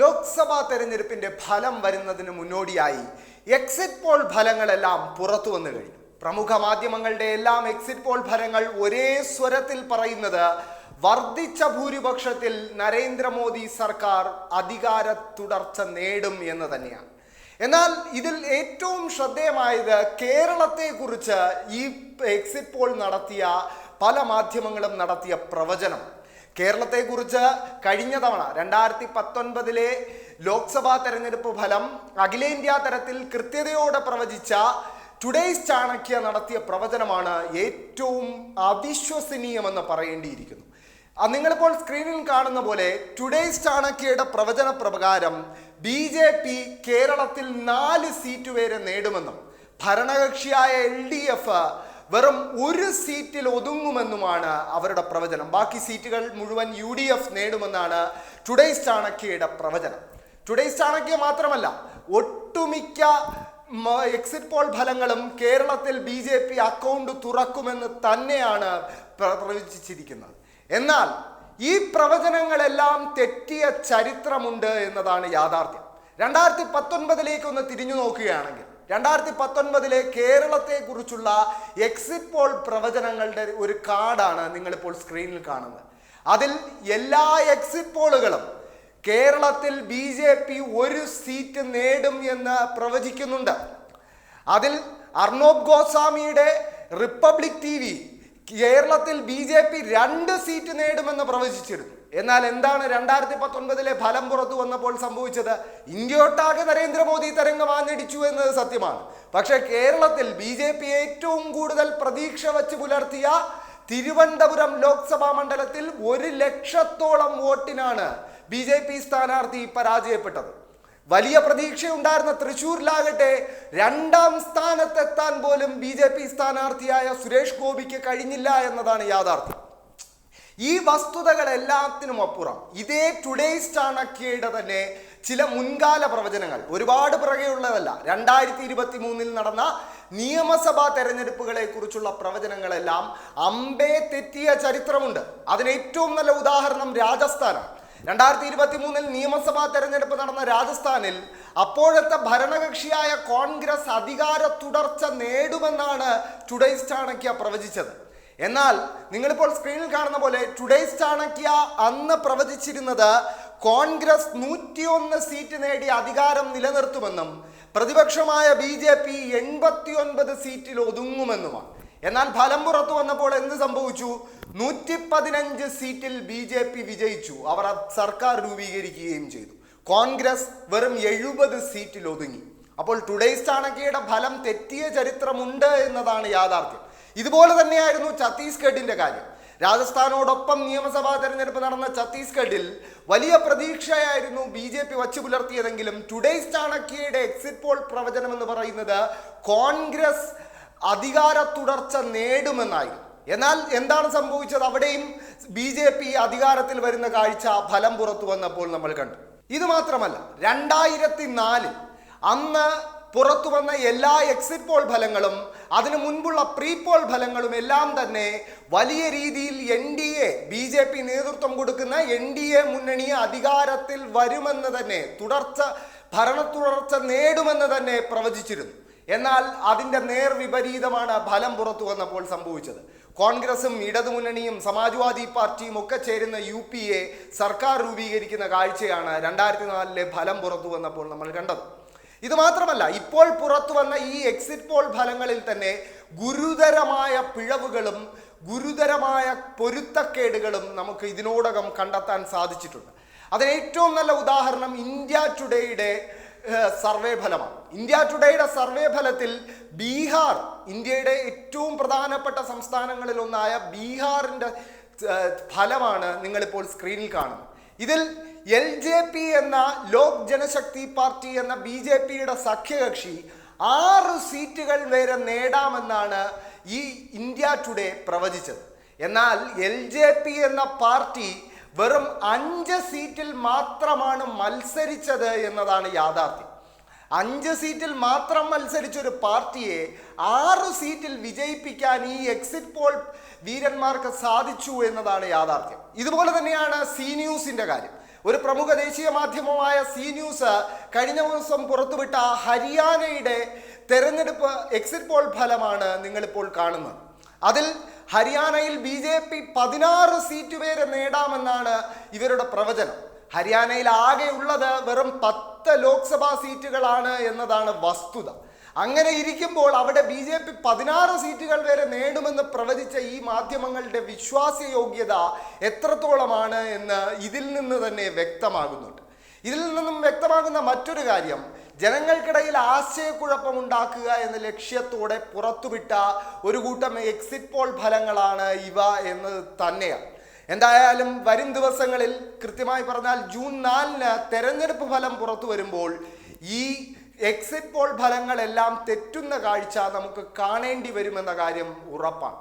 ലോക്സഭാ തെരഞ്ഞെടുപ്പിന്റെ ഫലം വരുന്നതിന് മുന്നോടിയായി എക്സിറ്റ് പോൾ ഫലങ്ങളെല്ലാം പുറത്തു വന്നു കഴിഞ്ഞു. പ്രമുഖ മാധ്യമങ്ങളുടെ എല്ലാം എക്സിറ്റ് പോൾ ഫലങ്ങൾ ഒരേ സ്വരത്തിൽ പറയുന്നത് വർദ്ധിച്ച ഭൂരിപക്ഷത്തിൽ നരേന്ദ്രമോദി സർക്കാർ അധികാര തുടർച്ച നേടും എന്ന് തന്നെയാണ്. എന്നാൽ ഇതിൽ ഏറ്റവും ശ്രദ്ധേയമായത് കേരളത്തെക്കുറിച്ച് ഈ എക്സിറ്റ് പോൾ നടത്തിയ പല മാധ്യമങ്ങളും നടത്തിയ പ്രവചനം. കേരളത്തെക്കുറിച്ച് കഴിഞ്ഞ തവണ രണ്ടായിരത്തി പത്തൊൻപതിലെ ലോക്സഭാ തെരഞ്ഞെടുപ്പ് ഫലം അഖിലേന്ത്യാ തരത്തിൽ കൃത്യതയോടെ പ്രവചിച്ച ടുഡേയ്സ് ചാണക്യ നടത്തിയ പ്രവചനമാണ് ഏറ്റവും അവിശ്വസനീയമെന്ന് പറയേണ്ടിയിരിക്കുന്നു. നിങ്ങളിപ്പോൾ സ്ക്രീനിൽ കാണുന്ന പോലെ ടുഡേയ്സ് ചാണക്യയുടെ പ്രവചന പ്രകാരം ബി ജെ പി കേരളത്തിൽ നാല് സീറ്റ് വരെ നേടുമെന്നും ഭരണകക്ഷിയായ എൽ ഡി എഫ് വെറും ഒരു സീറ്റിൽ ഒതുങ്ങുമെന്നുമാണ് അവരുടെ പ്രവചനം. ബാക്കി സീറ്റുകൾ മുഴുവൻ യു ഡി എഫ് നേടുമെന്നാണ് ടുഡേസ് ചാണക്യയുടെ പ്രവചനം. ടുഡേസ് ചാണക്യ മാത്രമല്ല ഒട്ടുമിക്ക എക്സിറ്റ് പോൾ ഫലങ്ങളും കേരളത്തിൽ ബി ജെ പി അക്കൗണ്ട് തുറക്കുമെന്ന് തന്നെയാണ് പ്രവചിച്ചിരിക്കുന്നത്. എന്നാൽ ഈ പ്രവചനങ്ങളെല്ലാം തെറ്റിയ ചരിത്രമുണ്ട് എന്നതാണ് യാഥാർത്ഥ്യം. രണ്ടായിരത്തി പത്തൊൻപതിലേക്ക് ഒന്ന് തിരിഞ്ഞു നോക്കുകയാണെങ്കിൽ രണ്ടായിരത്തി പത്തൊൻപതിലെ കേരളത്തെക്കുറിച്ചുള്ള എക്സിറ്റ് പോൾ പ്രവചനങ്ങളുടെ ഒരു കാർഡാണ് നിങ്ങളിപ്പോൾ സ്ക്രീനിൽ കാണുന്നത്. അതിൽ എല്ലാ എക്സിറ്റ് പോളുകളും കേരളത്തിൽ ബി ജെ പി ഒരു സീറ്റ് നേടും എന്ന് പ്രവചിക്കുന്നുണ്ട്. അതിൽ അർണോബ് ഗോസ്വാമിയുടെ റിപ്പബ്ലിക് ടി വി കേരളത്തിൽ ബി ജെ പി രണ്ട് സീറ്റ് നേടുമെന്ന് പ്രവചിച്ചിരുന്നു. എന്നാൽ എന്താണ് രണ്ടായിരത്തി പത്തൊൻപതിലെ ഫലം പുറത്തു വന്നപ്പോൾ സംഭവിച്ചത്? ഇന്ത്യയൊട്ടാകെ നരേന്ദ്രമോദി തരംഗം ആഞ്ഞടിച്ചു എന്നത് സത്യമാണ്. പക്ഷേ കേരളത്തിൽ ബി ജെ പി ഏറ്റവും കൂടുതൽ പ്രതീക്ഷ വച്ച് പുലർത്തിയ തിരുവനന്തപുരം ലോക്സഭാ മണ്ഡലത്തിൽ ഒരു ലക്ഷത്തോളം വോട്ടിനാണ് ബി ജെ പി സ്ഥാനാർത്ഥി പരാജയപ്പെട്ടത്. വലിയ പ്രതീക്ഷയുണ്ടായിരുന്ന തൃശൂരിലാകട്ടെ രണ്ടാം സ്ഥാനത്തെത്താൻ പോലും ബി ജെ പി സ്ഥാനാർത്ഥിയായ സുരേഷ് ഗോപിക്ക് കഴിഞ്ഞില്ല എന്നതാണ് യാഥാർത്ഥ്യം. ഈ വസ്തുതകൾ എല്ലാത്തിനും അപ്പുറം. ഇതേ ടുഡേയ്സ് ചാണക്യയുടെ തന്നെ ചില മുൻകാല പ്രവചനങ്ങൾ. ഒരുപാട് പിറകെയുള്ളതല്ല രണ്ടായിരത്തി ഇരുപത്തി മൂന്നിൽ നടന്ന നിയമസഭാ തെരഞ്ഞെടുപ്പുകളെ കുറിച്ചുള്ള പ്രവചനങ്ങളെല്ലാം അമ്പേ തെറ്റിയ ചരിത്രമുണ്ട്. അതിന് ഏറ്റവും നല്ല ഉദാഹരണം രാജസ്ഥാനാണ്. രണ്ടായിരത്തി ഇരുപത്തി മൂന്നിൽ നിയമസഭാ തെരഞ്ഞെടുപ്പ് നടന്ന രാജസ്ഥാനിൽ അപ്പോഴത്തെ ഭരണകക്ഷിയായ കോൺഗ്രസ് അധികാര തുടർച്ച നേടുമെന്നാണ് ടുഡേയ്സ് ചാണക്യ പ്രവചിച്ചത്. എന്നാൽ നിങ്ങളിപ്പോൾ സ്ക്രീനിൽ കാണുന്ന പോലെ ടുഡേയ്സ് ചാണക്യ അന്ന് പ്രവചിച്ചിരുന്നത് കോൺഗ്രസ് നൂറ്റിയൊന്ന് സീറ്റ് നേടി അധികാരം നിലനിർത്തുമെന്നും പ്രതിപക്ഷമായ ബി ജെ പി എൺപത്തിയൊൻപത് സീറ്റിൽ ഒതുങ്ങുമെന്നുമാണ്. എന്നാൽ ഫലം പുറത്തു വന്നപ്പോൾ എന്ത് സംഭവിച്ചു? നൂറ്റി പതിനഞ്ച് സീറ്റിൽ ബി ജെ പി വിജയിച്ചു. അവർ സർക്കാർ രൂപീകരിക്കുകയും ചെയ്തു. കോൺഗ്രസ് വെറും എഴുപത് സീറ്റിൽ ഒതുങ്ങി. അപ്പോൾ ടുഡേയ്സ് ചാണക്യയുടെ ഫലം തെറ്റിയ ചരിത്രമുണ്ട് എന്നതാണ് യാഥാർത്ഥ്യം. ഇതുപോലെ തന്നെയായിരുന്നു ഛത്തീസ്ഗഡിന്റെ കാര്യം. രാജസ്ഥാനോടൊപ്പം നിയമസഭാ തെരഞ്ഞെടുപ്പ് നടന്ന ഛത്തീസ്ഗഡിൽ വലിയ പ്രതീക്ഷയായിരുന്നു ബി ജെ പി വച്ചു പുലർത്തിയതെങ്കിലും ടുഡേയ്സ് ചാണക്യയുടെ എക്സിറ്റ് പോൾ പ്രവചനം എന്ന് പറയുന്നത് കോൺഗ്രസ് അധികാര തുടർച്ച നേടുമെന്നായി എന്നാൽ എന്താണ് സംഭവിച്ചത്? അവിടെയും ബി ജെ പി അധികാരത്തിൽ വരുന്ന കാഴ്ച ഫലം പുറത്തു വന്നപ്പോൾ നമ്മൾ കണ്ടു. ഇത് മാത്രമല്ല രണ്ടായിരത്തി നാലിൽ അന്ന് പുറത്തു വന്ന എല്ലാ എക്സിറ്റ് പോൾ ഫലങ്ങളും അതിനു മുൻപുള്ള പ്രീ പോൾ ഫലങ്ങളും എല്ലാം തന്നെ വലിയ രീതിയിൽ N D A B J P നേതൃത്വം കൊടുക്കുന്ന എൻ ഡി എ മുന്നണി അധികാരത്തിൽ വരുമെന്ന് തന്നെ തുടർച്ച ഭരണ തുടർച്ച നേടുമെന്ന് തന്നെ പ്രവചിച്ചിരുന്നു. എന്നാൽ അതിന്റെ നേർവിപരീതമാണ് ഫലം പുറത്തു വന്നപ്പോൾ സംഭവിച്ചത്. കോൺഗ്രസും ഇടതുമുന്നണിയും സമാജ്വാദി പാർട്ടിയും ഒക്കെ ചേരുന്ന യു പി എ സർക്കാർ രൂപീകരിക്കുന്ന കാഴ്ചയാണ് രണ്ടായിരത്തി നാലിലെ ഫലം പുറത്തു വന്നപ്പോൾ നമ്മൾ കണ്ടത്. ഇത് മാത്രമല്ല ഇപ്പോൾ പുറത്തു വന്ന ഈ എക്സിറ്റ് പോൾ ഫലങ്ങളിൽ തന്നെ ഗുരുതരമായ പിഴവുകളും ഗുരുതരമായ പൊരുത്തക്കേടുകളും നമുക്ക് ഇതിനോടകം കണ്ടെത്താൻ സാധിച്ചിട്ടുണ്ട്. അതിന് ഏറ്റവും നല്ല ഉദാഹരണം ഇന്ത്യ ടുഡേയുടെ സർവേ ഫലമാണ്. ഇന്ത്യ ടുഡേയുടെ സർവേ ഫലത്തിൽ ബീഹാർ ഇന്ത്യയുടെ ഏറ്റവും പ്രധാനപ്പെട്ട സംസ്ഥാനങ്ങളിൽ ഒന്നായ ബീഹാറിന്റെ ഫലമാണ് നിങ്ങളിപ്പോൾ സ്ക്രീനിൽ കാണുന്നത്. ഇതിൽ എൽ ജെ പി എന്ന ലോക് ജനശക്തി പാർട്ടി എന്ന ബി ജെ പിയുടെ സഖ്യകക്ഷി ആറ് സീറ്റുകൾ വരെ നേടാമെന്നാണ് ഈ ഇന്ത്യ ടുഡേ പ്രവചിച്ചത്. എന്നാൽ എൽ ജെ പി എന്ന പാർട്ടി വെറും അഞ്ച് സീറ്റിൽ മാത്രമാണ് മത്സരിച്ചത് എന്നതാണ് യാഥാർത്ഥ്യം. അഞ്ച് സീറ്റിൽ മാത്രം മത്സരിച്ച ഒരു പാർട്ടിയെ ആറ് സീറ്റിൽ വിജയിപ്പിക്കാൻ ഈ എക്സിറ്റ് പോൾ വീരന്മാർക്ക് സാധിച്ചു എന്നതാണ് യാഥാർത്ഥ്യം. ഇതുപോലെ തന്നെയാണ് സി ന്യൂസിന്റെ കാര്യം. ഒരു പ്രമുഖ ദേശീയ മാധ്യമമായ സി ന്യൂസ് കഴിഞ്ഞ ദിവസം പുറത്തുവിട്ട ഹരിയാനയുടെ തെരഞ്ഞെടുപ്പ് എക്സിറ്റ് പോൾ ഫലമാണ് നിങ്ങളിപ്പോൾ കാണുന്നത്. അതിൽ ഹരിയാനയിൽ ബി ജെ പി പതിനാറ് സീറ്റ് പേര് നേടാമെന്നാണ് ഇവരുടെ പ്രവചനം. ഹരിയാനയിൽ ആകെയുള്ളത് വെറും പത്ത് ലോക്സഭാ സീറ്റുകളാണ് എന്നതാണ് വസ്തുത. അങ്ങനെ ഇരിക്കുമ്പോൾ അവിടെ ബി ജെ പി പതിനാറ് സീറ്റുകൾ വരെ നേടുമെന്ന് പ്രവചിച്ച ഈ മാധ്യമങ്ങളുടെ വിശ്വാസയോഗ്യത എത്രത്തോളമാണ് എന്ന് ഇതിൽ നിന്ന് തന്നെ വ്യക്തമാകുന്നുണ്ട്. ഇതിൽ നിന്നും വ്യക്തമാകുന്ന മറ്റൊരു കാര്യം ജനങ്ങൾക്കിടയിൽ ആശയക്കുഴപ്പമുണ്ടാക്കുക എന്ന ലക്ഷ്യത്തോടെ പുറത്തുവിട്ട ഒരു കൂട്ടം എക്സിറ്റ് പോൾ ഫലങ്ങളാണ് ഇവ എന്ന് തന്നെയാണ്. എന്തായാലും വരും ദിവസങ്ങളിൽ കൃത്യമായി പറഞ്ഞാൽ ജൂൺ നാലിന് തെരഞ്ഞെടുപ്പ് ഫലം പുറത്തു വരുമ്പോൾ ഈ എക്സിറ്റ് പോൾ ഫലങ്ങളെല്ലാം തെറ്റുന്ന കാഴ്ച നമുക്ക് കാണേണ്ടി വരുമെന്ന കാര്യം ഉറപ്പാണ്.